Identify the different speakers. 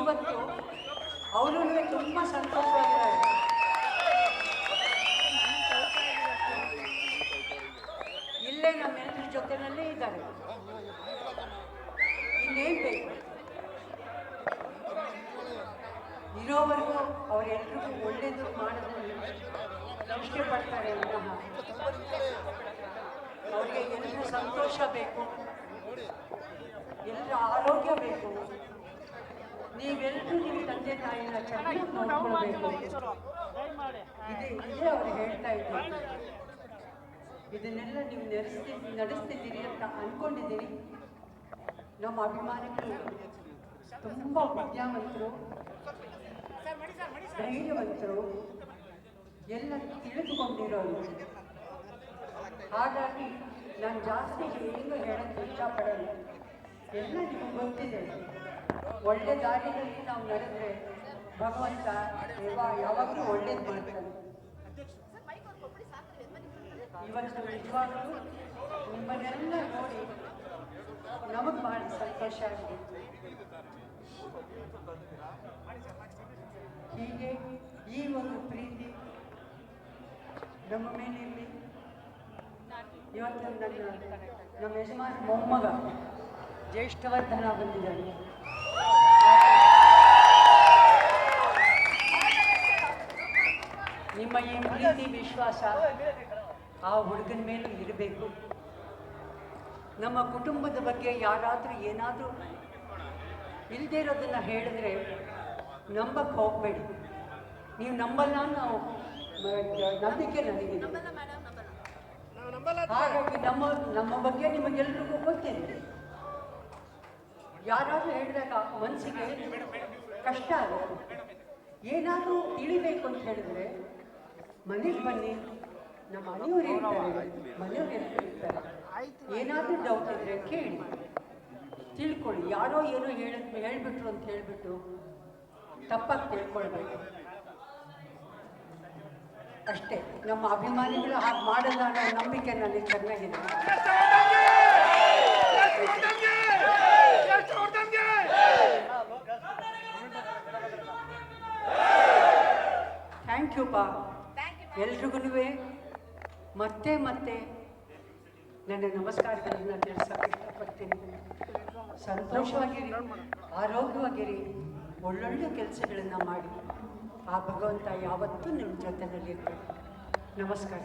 Speaker 1: ಇವತ್ತು ಅವರು ತುಂಬ ಸಂತೋಷವಾಗಿದ್ದಾರೆ. ಇಲ್ಲೇ ನಮ್ಮೆಲ್ಲರ ಜೊತೆಯಲ್ಲೇ ಇದ್ದಾರೆ. ಇನ್ನೇನು ಬೇಕು? ಇರೋವರೆಗೂ ಅವರೆಲ್ಲರಿಗೂ ಒಳ್ಳೆಯದು ಮಾಡೋದು ಇಷ್ಟಪಡ್ತಾರೆ ವಿನಃ ಅವರಿಗೆ ಎಲ್ಲರೂ ಸಂತೋಷ ಬೇಕು. ಎಲ್ಲರ ಆರೋಗ್ಯ ಬೇಕು. ನೀವೆಲ್ಲರೂ ನಿಮ್ಮ ತಂದೆ ತಾಯಿನ ಚೆನ್ನಾಗಿ ನೋಡ್ಕೊಳ್ಬೇಕು ಇದೆ ಅವ್ರು ಹೇಳ್ತಾ ಇದ್ದಾರೆ ಇದನ್ನೆಲ್ಲ ನೀವು ನಡೆಸ್ತಿ ನಡೆಸ್ತಿದ್ದೀರಿ ಅಂತ ಅಂದ್ಕೊಂಡಿದ್ದೀರಿ ನಮ್ಮ ಅಭಿಮಾನಿಗಳು ತುಂಬ ವಿದ್ಯಾವಂತರು ಧೈರ್ಯವಂತರು ಎಲ್ಲ ತಿಳಿದುಕೊಂಡಿರೋರು. ಹಾಗಾಗಿ ನಾನು ಜಾಸ್ತಿ ಏನು ಹೇಳಕ್ಕೆ ಇಷ್ಟಪಡಲ್ಲ. ಎಲ್ಲ ನಿಮಗೆ ಗೊತ್ತಿದೆ. ಒಳ್ಳೆ ದಾರಿಯಲ್ಲಿ ನಾವು ನಡೆದ್ರೆ ಭಗವಂತ ದೇವ ಯಾವಾಗಲೂ ಒಳ್ಳೇದು ಮಾಡ್ತಾನೆ. ಇವತ್ತು ನಿಜವಾಗಲೂ ನಿಮ್ಮನ್ನೆಲ್ಲ ನೋಡಿ ನಮಗೆ ಭಾಳ ಸಂತೋಷ ಆಗಿದೆ. ಹೀಗೆ ಈ ಒಂದು ಪ್ರೀತಿ ನಮ್ಮ ಮೇಲೆ ಇರಲಿ. ಇವತ್ತು ನನ್ನ ನಮ್ಮ ಯಜಮಾನ ಮೊಮ್ಮಗ ಜ್ಯೇಷ್ಠವರ್ಧನ ಬಂದಿದ್ದಾನೆ ನಿಮ್ಮ ಈ ಪ್ರೀತಿ ವಿಶ್ವಾಸ ಆ ಹುಡುಗನ ಮೇಲೂ ಇರಬೇಕು. ನಮ್ಮ ಕುಟುಂಬದ ಬಗ್ಗೆ ಯಾರಾದರೂ ಏನಾದರೂ ಇಲ್ಲದೇ ಇರೋದನ್ನು ಹೇಳಿದ್ರೆ ನಂಬಕ್ಕೆ ಹೋಗಬೇಡಿ. ನೀವು ನಂಬಲ್ಲ ನಾವು ನಂಬಿಕೆ ನನಗೆ ಹಾಗಾಗಿ ನಮ್ಮ ನಮ್ಮ ಬಗ್ಗೆ ನಿಮಗೆಲ್ರಿಗೂ ಗೊತ್ತಿದೆ. ಯಾರಾದರೂ ಹೇಳಿದಾಗ ಮನಸ್ಸಿಗೆ ಕಷ್ಟ ಆಗುತ್ತೆ. ಏನಾದರೂ ತಿಳಿಬೇಕು ಅಂತ ಹೇಳಿದ್ರೆ, ಮನೆಗೆ ಬನ್ನಿ. ನಮ್ಮ ಮನೆಯವರು ಇರ್ತಾರೆ ಮನೆಯವ್ರು ಇರ್ತಾರೆ ಏನಾದರೂ ಡೌಟ್ ಇದ್ರೆ ಕೇಳಿ. ತಿಳ್ಕೊಳ್ಳಿ. ಯಾರೋ ಏನೋ ಹೇಳ, ಹೇಳ್ಬಿಟ್ರು ಅಂತ ಹೇಳಿಬಿಟ್ಟು ತಪ್ಪಾಗಿ ತಿಳ್ಕೊಳ್ಬೇಕು. ಅಷ್ಟೇ. ನಮ್ಮ ಅಭಿಮಾನಿಗಳು ಹಾಗೆ ಮಾಡಲ್ಲ ಅನ್ನೋ ನಂಬಿಕೆ ನನಗೆ ಚೆನ್ನಾಗಿದೆ. ಥ್ಯಾಂಕ್ ಯು ಪಾ ಎಲ್ರಿಗೂ ಮತ್ತೆ ಮತ್ತೆ ನನ್ನ ನಮಸ್ಕಾರಗಳನ್ನು ತಿಳಿಸೋಕೆ ಇಷ್ಟಪಡ್ತೀನಿ. ಸಂತೋಷವಾಗಿರಿ, ಆರೋಗ್ಯವಾಗಿರಿ, ಒಳ್ಳೊಳ್ಳೆ ಕೆಲಸಗಳನ್ನು ಮಾಡಿ. ಆ ಭಗವಂತ ಯಾವತ್ತೂ ನಿಮ್ಮ ಜೊತೆಯಲ್ಲಿ ಇರ್ಬೇಕು ನಮಸ್ಕಾರ.